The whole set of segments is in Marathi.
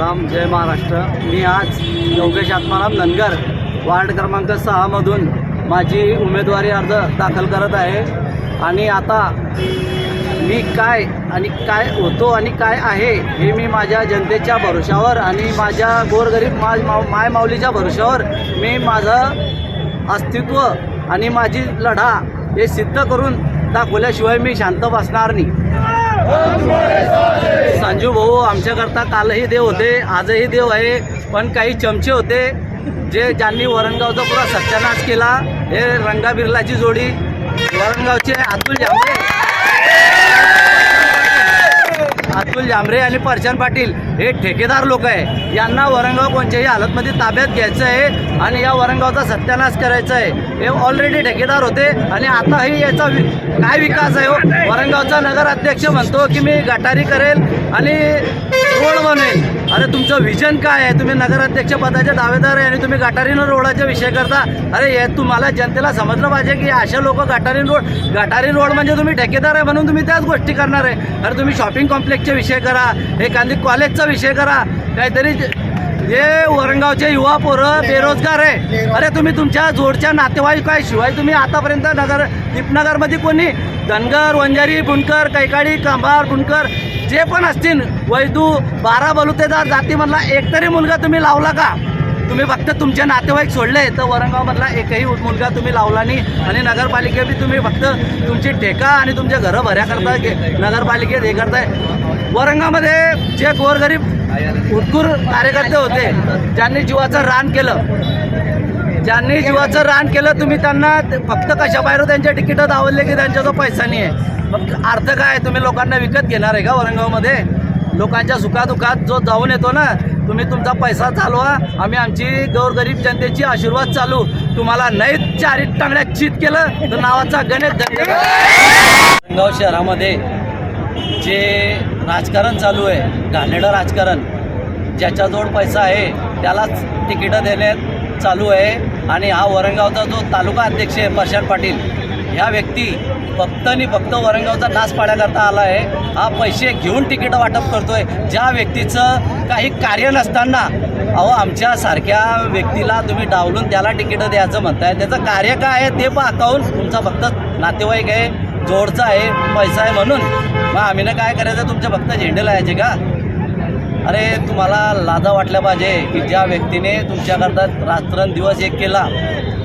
राम जय महाराष्ट्र. मी आज योगेश आत्माराम ननगर वार्ड क्रमांक सहामधून माझी उमेदवारी अर्ज दाखल करत आहे. आणि आता मी काय आणि काय होतो आणि काय आहे हे मी माझ्या जनतेच्या भरोशावर आणि माझ्या गोरगरीब मा माव माय माऊलीच्या भरोशावर मी माझं अस्तित्व आणि माझी लढा हे सिद्ध करून दाखवल्याशिवाय मी शांत बसणार नाही. संजू भाऊ आमच्याकरता कालही देव होते आजही देव आहे पण काही चमचे होते जे ज्यांनी वरणगावचा पुरा सत्यानाश केला हे रंगा बिर्लाची जोडी वरणगावचे अतुल जांभरे अतुल जांभरे आणि परचन पाटील हे ठेकेदार लोक आहे. यांना वरणगाव कोणत्याही हालतमध्ये ताब्यात घ्यायचं आहे आणि या वरणगावचा सत्यानाश करायचा आहे हे ऑलरेडी ठेकेदार होते आणि आताही याचा वि काय विकास आहे हो? वरणगावचा नगराध्यक्ष म्हणतो की मी गटारी करेल आणि रोड बनेल? अरे तुमचं विजन काय आहे? तुम्ही नगराध्यक्ष पदाचे दावेदार आहे आणि तुम्ही गटारीनं रोडाचा विषय करता. अरे हे तुम्हाला जनतेला समजलं पाहिजे की अशा लोक गटारी रोड गटारी रोड म्हणजे तुम्ही ठेकेदार आहे म्हणून तुम्ही त्याच गोष्टी करणार आहे. अरे तुम्ही शॉपिंग कॉम्प्लेक्सचा विषय करा एखादी कॉलेजचा विषय करा. काहीतरी हे वरणगावचे युवा पोरं बेरोजगार आहे. अरे तुम्ही तुमच्या जोडच्या नातेवाईक काय शिवाय तुम्ही आतापर्यंत नगर दीपनगरमध्ये कोणी धनगर वंजारी बुनकर कैकाडी कांभार बुनकर जे पण असतील वैदू बारा बलुतेदार जातीमधला एक तरी मुलगा तुम्ही लावला का? तुम्ही फक्त तुमचे नातेवाईक सोडले तर वरणगावमधला एकही मुलगा तुम्ही लावला नाही. आणि नगरपालिकेत बी तुम्ही फक्त तुमची ठेका आणि तुमच्या घरं भऱ्या करताय नगरपालिकेत हे करताय. वरंगामध्ये जे गोरगरीब उत्कूर कार्यकर्ते होते ज्यांनी जीवाचं रान केलं ज्यांनी जीवाचं रान केलं तुम्ही त्यांना ते- फक्त कशा बाहेर त्यांच्या तिकीटं धावले की त्यांच्याजवळ जो पैसा नाही आहे मग अर्थ काय? तुम्ही लोकांना विकत घेणार आहे का औरंगाबादमध्ये? लोकांच्या सुखादुखात जो जाऊन येतो ना तुम्ही तुमचा पैसा चालवा. आम्ही आमची गौरगरीब जनतेची आशीर्वाद चालू. तुम्हाला नाही चारी टांगण्यात चित केलं तर नावाचा गणेश धन्यवाद गाव शहरामध्ये जे राजकारण चालू आहे घाणेडं राजकारण ज्याच्याजवळ पैसा आहे त्यालाच तिकीटं देण्यात चालू आहे. आणि हा वरंगावचा जो तालुका अध्यक्ष आहे प्रशांत पाटील ह्या व्यक्ती फक्त आणि फक्त वरंगावचा नाश पाड्याकरता आला आहे. हा पैसे घेऊन तिकीटं वाटप करतोय. ज्या व्यक्तीचं काही कार्य नसताना अहो आमच्यासारख्या व्यक्तीला तुम्ही डावलून त्याला तिकीटं द्यायचं म्हणताय. त्याचं कार्य काय आहे ते पाहताहून तुमचा फक्त नातेवाईक आहे जोडचा आहे पैसा आहे म्हणून. मग आम्ही काय करायचं? तुमच्या फक्त झेंडे लावायचे का? अरे तुम्हाला लाजा वाटल्या पाहिजे की ज्या व्यक्तीने तुमच्याकरता रात्रंदिवस एक केला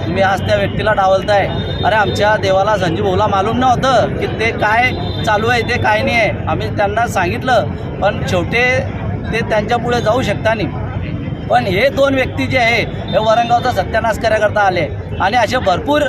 तुम्ही आज त्या व्यक्तीला डावलताय. अरे आमच्या देवाला संजीव भाऊला मालूम नव्हतं की ते काय चालू आहे ते काय नाही आहे. आम्ही त्यांना सांगितलं पण शेवटे ते त्यांच्या पुढे जाऊ शकता नाही. पण हे दोन व्यक्ती जे आहे हे वरंगावचा सत्यानाश करण्याकरता आले. आणि असे भरपूर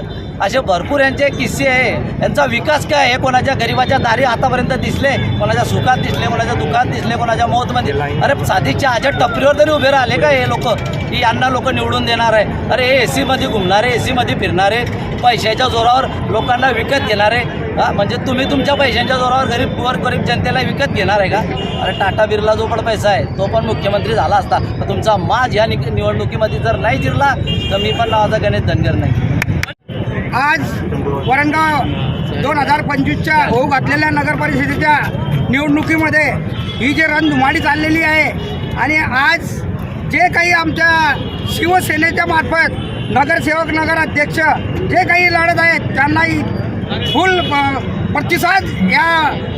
असे भरपूर यांचे किस्से आहे. यांचा विकास काय आहे? कोणाच्या गरिबाच्या दारी आतापर्यंत दिसले कोणाच्या सुखात दिसले कोणाच्या दुखात दिसले कोणाच्या मौतमध्ये? अरे साधीच्या आजच्या टपरीवर तरी उभे राहिले का हे लोक? की यांना लोक निवडून देणार आहे? अरे हे ए सीमध्ये घुमणारे ए सीमध्ये फिरणारे पैशाच्या जोरावर लोकांना विकत घेणारे हा म्हणजे तुम्ही तुमच्या पैशांच्या जोरावर गरीब गोर गरीब जनतेला विकत घेणार आहे का? अरे टाटा बिर्ला जो पण पैसा आहे तो पण मुख्यमंत्री झाला असता. तर तुमचा माज या निवडणुकीमध्ये जर नाही जिरला तर मी पण नावाचा गणेश धनगर नाही. आज वरणगाव दोन हजार पंचवीसच्या होऊ घातलेल्या नगरपरिषदेच्या निवडणुकीमध्ये ही जे रणधुमाळी चाललेली आहे आणि आज जे काही आमच्या शिवसेनेच्या मार्फत नगरसेवक नगराध्यक्ष जे काही लढत आहेत त्यांनाही फुल प- प्रतिसाद या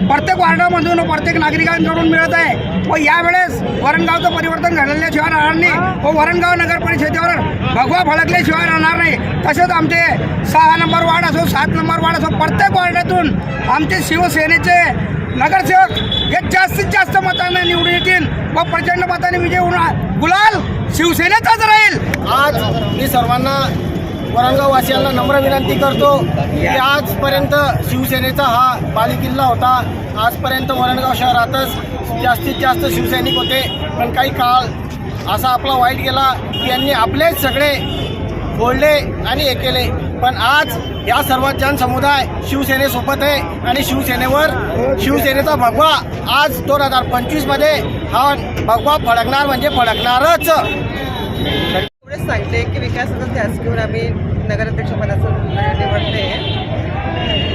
प्रत्येक वार्डामधून प्रत्येक नागरिकांकडून मिळत आहे. व यावेळेस वरणगावचं परिवर्तन घडल्याशिवाय राहणार नाही. व वरणगाव नगर परिषदेवर भगवा फडकल्याशिवाय राहणार नाही. तसेच आमचे सहा नंबर वार्ड असो सात नंबर वार्ड असो प्रत्येक वार्डातून आमचे शिवसेनेचे नगरसेवक हे जास्तीत जास्त मतांना निवडून येतील व प्रचंड मताने विजय होणार. गुलाल शिवसेनेचाच राहील. आज मी सर्वांना वरणगाववाशियांना नम्र विनंती करतो की आजपर्यंत शिवसेनेचा हा बालेकिल्ला होता. आजपर्यंत वरणगाव शहरातच जास्तीत जास्त शिवसैनिक होते. पण काही काळ असा आपला वाईट गेला यांनी आपलेच सगळे फोडले आणि हे केले. पण आज या सर्व जनसमुदाय शिवसेनेसोबत आहे आणि शिवसेनेवर शिवसेनेचा भगवा आज दोन हजार पंचवीसमध्ये हा भगवा फडकणार म्हणजे फडकणारच. एवढेच सांगते की विकासाचा ध्यास घेऊन आम्ही नगराध्यक्षपदाचं निवडले.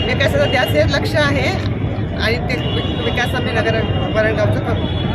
विकासाचा ध्यास हे लक्ष आहे. आणि ते विकास आम्ही नगर वरणगावचं करू.